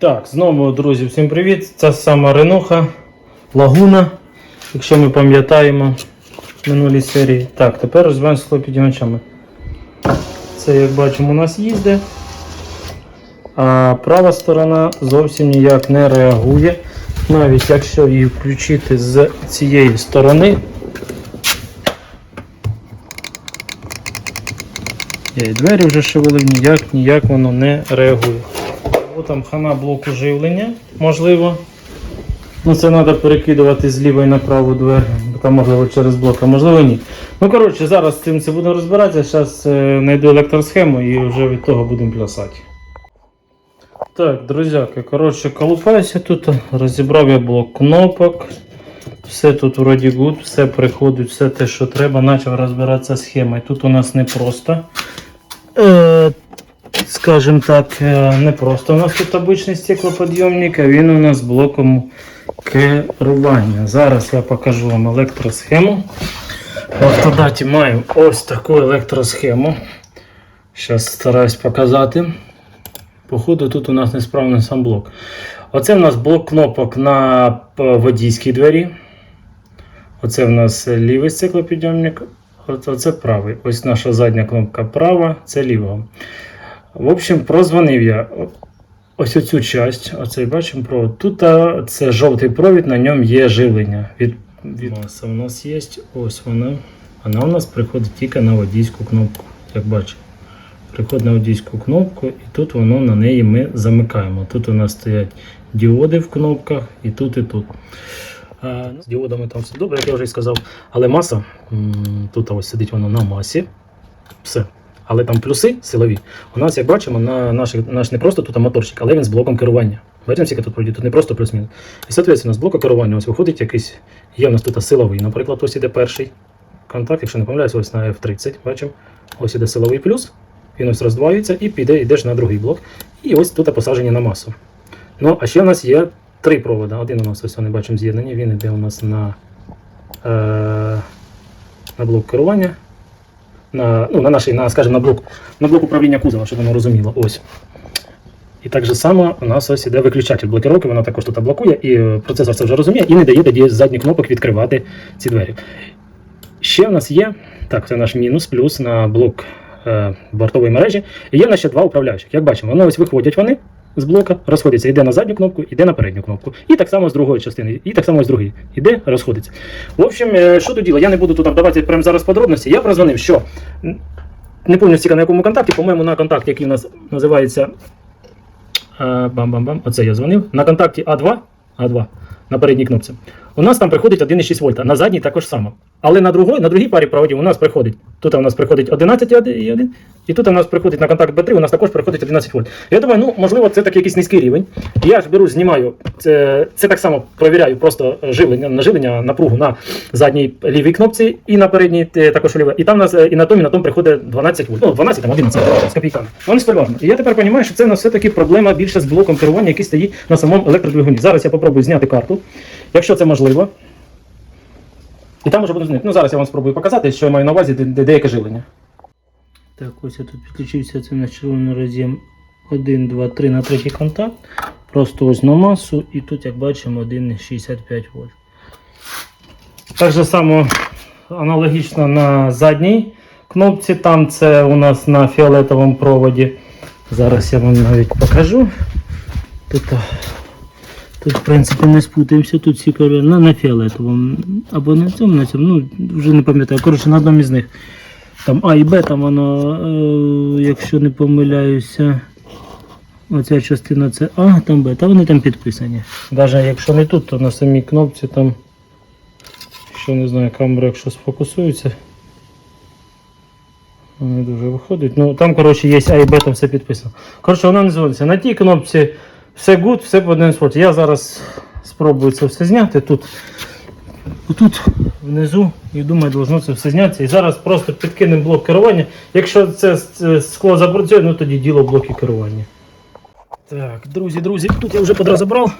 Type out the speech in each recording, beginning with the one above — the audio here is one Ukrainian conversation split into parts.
Так, знову, друзі, всім привіт. Це сама Ренуха, Лагуна, якщо ми пам'ятаємо в минулій серії. Так, тепер розбираємося з склопідіймачами. Це, як бачимо, у нас їздить. А права сторона зовсім ніяк не реагує. Навіть якщо її включити з цієї сторони. Я і двері вже шевелив, ніяк, ніяк воно не реагує. О, там хана блоку живлення, можливо. Ну, це треба перекидувати з лівої на праву двері, бо там можливо через блок, а можливо ні. Ну, коротше, зараз з цим це будемо розбиратися. Зараз е, знайду електросхему і вже від того будемо плясати. Так, друзяки, коротше, колупаюся тут, розібрав я блок кнопок. Все тут вроді гуд, все приходить, все те, що треба, почав розбиратися схемою. Тут у нас не просто. Скажімо так, е, не просто у нас тут обичний стеклоподйомник, а він у нас блоком керування. Зараз я покажу вам електросхему. В автодаті маю ось таку електросхему. Зараз стараюсь показати. Походу, тут у нас несправний сам блок. Оце в нас блок кнопок на водійській двері. Оце в нас лівий стеклопідйомник, оце правий. Ось наша задня кнопка права, це лівого. В общем, прозвонив я ось оцю часть, оцей бачимо провод. Тут це жовтий провід, на ньому є живлення. Від, від... Маса у нас є, ось вона. Вона у нас приходить тільки на водійську кнопку, як бачимо. Приходить на водійську кнопку, і тут воно на неї ми замикаємо. Тут у нас стоять діоди в кнопках, і тут, і тут. Ну, з діодами там все добре, як я вже й сказав. Але маса, тут ось сидить воно на масі. Все. Але там плюси силові. У нас, як бачимо, на наших, наш не просто тут моторчик, але він з блоком керування. Бачимо, скільки тут пройде, тут не просто плюс-мінус. І, соответственно, з блоку керування ось виходить якийсь, є у нас тут силовий. Наприклад, ось іде перший контакт, якщо не помиляюсь, ось на F30, бачимо. Ось іде силовий плюс, він ось роздваюється і піде, йдеш на другий блок. І ось тут посадження на масу. Ну, а ще в нас є три проводи. Один у нас ось вони бачимо з'єднані, він йде у нас на, е, на блок керування. На, ну, на нашій, на, скажімо, на блок, на блок управління кузова, щоб воно розуміло. Ось. І так же само у нас ось іде виключатель блокировки, воно також тут блокує, і е, процесор це вже розуміє і не дає тоді з кнопок відкривати ці двері. Ще в нас є, так, це наш мінус, плюс на блок е, бортової мережі. І є в ще два управляючих. Як бачимо, вони ось виходять вони з блока, розходиться, йде на задню кнопку, йде на передню кнопку. І так само з другої частини, і так само з другої. Іде, розходиться. В общем, е, що тут діло? Я не буду тут вдаватися прямо зараз подробності. Я прозвонив, що не пам'ятаю, на якому контакті, по-моєму, на контакті, який у нас називається. е, Бам-бам-бам. Оце я дзвонив. На контакті А2, А2 на передній кнопці. У нас там приходить 1,6 вольта, на задній також само. Але на другій, на другій парі проводів у нас приходить. Тут у нас приходить 11,1, і тут у нас приходить на контакт Б3, у нас також приходить 11 вольт. Я думаю, ну можливо, це такий якийсь низький рівень. Я ж беру, знімаю. Це, це так само провіряю просто живлення, наживлення напругу на задній лівій кнопці і на передній е, також лівій. І там у нас е, і на тому, і на тому приходить 12 вольт. Ну, 12, там 11 з копійками. Ну, не. І я тепер розумію, що це у нас все-таки проблема більше з блоком керування, який стоїть на самому електродвигуні. Зараз я попробую зняти карту, якщо це можливо. І там вже буду знати. Ну, зараз я вам спробую показати, що я маю на увазі, де, де деяке живлення. Так, ось я тут підключився це на червоний роз'єм 1, 2, 3 на третій контакт. Просто ось на масу, і тут, як бачимо, 1,65 вольт. Так же само аналогічно на задній кнопці, там це у нас на фіолетовому проводі. Зараз я вам навіть покажу. Тут, тут в принципі, не спутаємося, тут всі кольори на, на фіолетовому. Або на цьому, на цьому, ну вже не пам'ятаю. Коротше, на одному із них. Там А і Б, там воно, е, якщо не помиляюся, оця частина це А, там Б, та вони там підписані. Навіть якщо не тут, то на самій кнопці там, що не знаю, камера, якщо сфокусується. Не дуже виходить. Ну там, коротше, є А і Б, там все підписано. Коротше, вона не зводиться. На тій кнопці все good, все по один спорті. Я зараз спробую це все зняти тут. Тут внизу, і думаю, должно це все знятися. І зараз просто підкинемо блок керування. Якщо це е, скло запрацює, ну тоді діло блоки керування. Так, друзі, друзі, тут я вже подрозобрал.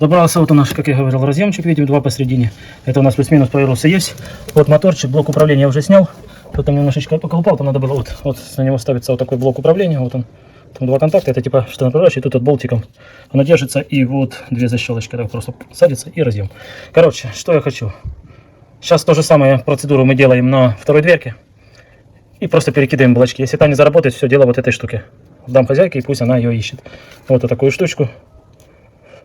Добрался вот у нас, как я говорил, разъемчик, видим, два посередине. Это у нас плюс-минус повернулся есть. Вот моторчик, блок управления я уже снял. Тут там немножечко поколупал, там надо было вот, вот на него ставится вот такой блок управления, вот он. Там два контакта, это типа что направляющий, тут от болтиком она держится, и вот две защелочки, так просто садится и разъем. Короче, что я хочу. Сейчас то же самое процедуру мы делаем на второй дверке. И просто перекидываем блочки. Если та не заработает, все дело вот этой штуки. Дам хозяйке, и пусть она ее ищет. Вот такую штучку.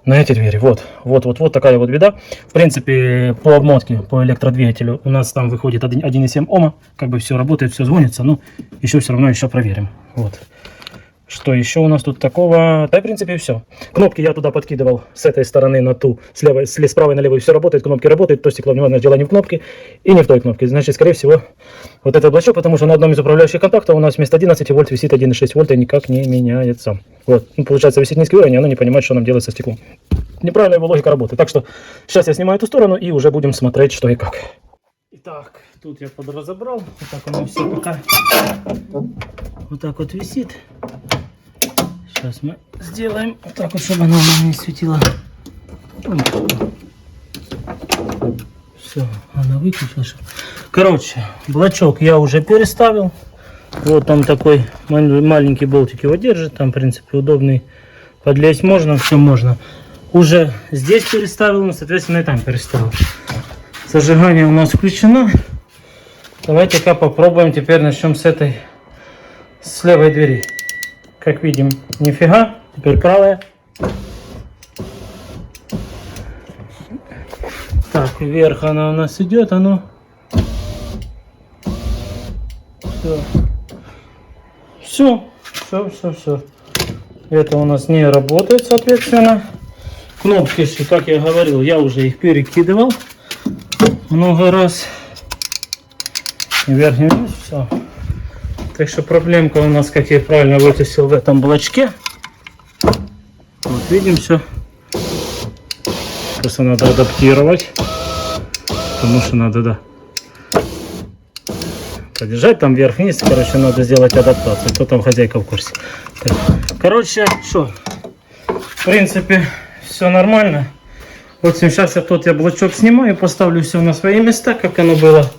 На эти двери. Вот, вот, вот, вот такая вот беда. В принципе, по обмотке, по электродвигателю у нас там выходит 1 1,7 Ома. Как бы все работает, все звонится. Но еще все равно еще проверим. Вот. Что еще у нас тут такого? Да, в принципе, все. Кнопки я туда подкидывал с этой стороны на ту, с левой, с, с правой на левую все работает, кнопки работают, то стекло внимание дело не в кнопке и не в той кнопке. Значит, скорее всего, вот этот блочок, потому что на одном из управляющих контактов у нас вместо 11 вольт висит 1,6 вольта и никак не меняется. Вот, ну, получается, висит низкий уровень, и оно не понимает, что нам делать со стеклом. Неправильная его логика работы. Так что сейчас я снимаю эту сторону и уже будем смотреть, что и как. Итак, тут я подразобрал. Вот так оно все пока вот так вот висит. Сейчас мы сделаем вот так вот, чтобы оно нам не светило. Все, она выключилась. Короче, блочок я уже переставил. Вот там такой мал- маленький болтик его держит. Там, в принципе, удобный. Подлезть можно, все можно. Уже здесь переставил, ну, соответственно, и там переставил. Зажигание у нас включено. Давайте-ка попробуем. Теперь начнем с этой, с левой двери. Как видим, нифига. Теперь правая. Так, вверх она у нас идет, а ну. Все. Все, все, все, все. Это у нас не работает, соответственно. Кнопки, как я говорил, я уже их перекидывал много раз. И вниз, все. Так что проблемка у нас, как я правильно вытащил в этом блочке. Вот видим все. Просто надо адаптировать. Потому что надо, да. Подержать там вверх-вниз, короче, надо сделать адаптацию. Кто там хозяйка в курсе. Так. Короче, что? В принципе, все нормально. Вот сейчас я тот я блочок снимаю, поставлю все на свои места, как оно было,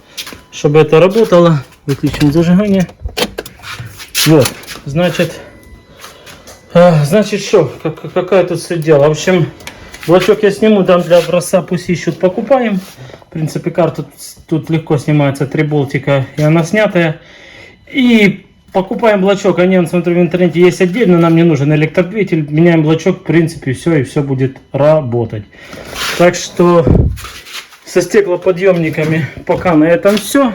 чтобы это работало. Выключим зажигание. Вот, значит, а, значит, что, как, какая тут суть дела? В общем, блочок я сниму, дам для образца, пусть ищут, покупаем. В принципе, карта тут, легко снимается, три болтика, и она снятая. И покупаем блочок, они, я смотрю, в интернете есть отдельно, нам не нужен электродвигатель. Меняем блочок, в принципе, все, и все будет работать. Так что со стеклоподъемниками пока на этом все.